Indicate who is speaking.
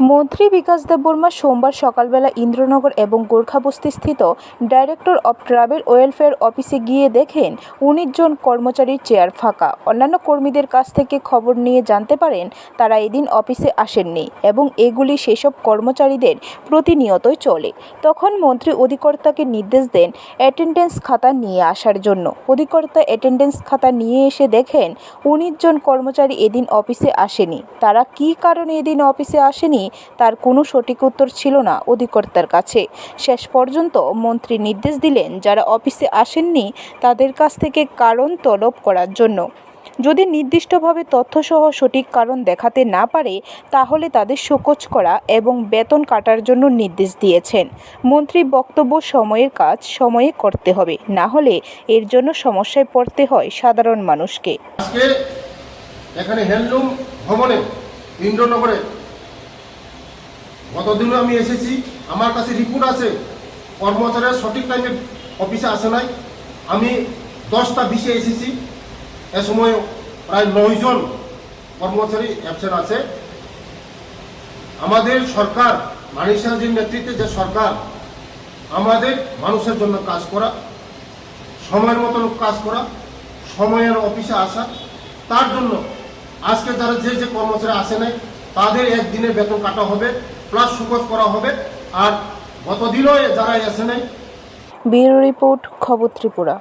Speaker 1: মন্ত্রী বিকাশ দেববর্মা সোমবার সকালবেলা ইন্দ্রনগর এবং গোর্খাবস্তিস্থিত ডাইরেক্টর অব ট্রাভেল ওয়েলফেয়ার অফিসে গিয়ে দেখেন উনিশ জন কর্মচারীর চেয়ার ফাঁকা। অন্যান্য কর্মীদের কাছ থেকে খবর নিয়ে জানতে পারেন, তারা এদিন অফিসে আসেননি এবং এগুলি সেসব কর্মচারীদের প্রতিনিয়তই চলে। তখন মন্ত্রী অধিকর্তাকে নির্দেশ দেন অ্যাটেন্ডেন্স খাতা নিয়ে আসার জন্য। অধিকর্তা অ্যাটেন্ডেন্স খাতা নিয়ে এসে দেখেন উনিশ জন কর্মচারী এদিন অফিসে আসেনি। তারা কী কারণে এদিন অফিসে আসেনি তার কোনো সঠিক উত্তর ছিল না অধিকর্তার কাছে। শেষ পর্যন্ত মন্ত্রী নির্দেশ দিলেন যারা অফিসে আসেননি তাদের কাছ থেকে কারণ তলব করার জন্য। যদি নির্দিষ্টভাবে তথ্যসহ সঠিক কারণ দেখাতে না পারে, তাহলে তাদের শোকজ করা এবং বেতন কাটার জন্য নির্দেশ দিয়েছেন। মন্ত্রী বক্তব্য সময়ের কাজ সময়ে করতে হবে, না হলে এর জন্য সমস্যায় পড়তে হয় সাধারণ মানুষকে।
Speaker 2: আজকে এখানে হ্যান্ডলুম ভবনে, ইন্দ্রনগরে গতদিনও আমি এসেছি। আমার কাছে রিপোর্ট আছে, কর্মচারীরা সঠিক টাইমে অফিসে আসে নাই। আমি দশটা বিশে এসেছি। এ সময় প্রায় নয়জন কর্মচারী অ্যাবসেন্ট আছে। আমাদের সরকার, মানিক সাহাজির নেতৃত্বে যে সরকার, আমাদের মানুষের জন্য কাজ করা, সময়ের মতন কাজ করা, সময়ের অফিসে আসা, তার জন্য আজকে যারা যে যে কর্মচারী আসে নাই, তাদের একদিনের বেতন কাটা হবে। প্লাস সুকোজ করা হবে। আর গতদিনও যারা এসে নেই
Speaker 1: ব্যুরো রিপোর্ট খবর ত্রিপুরা।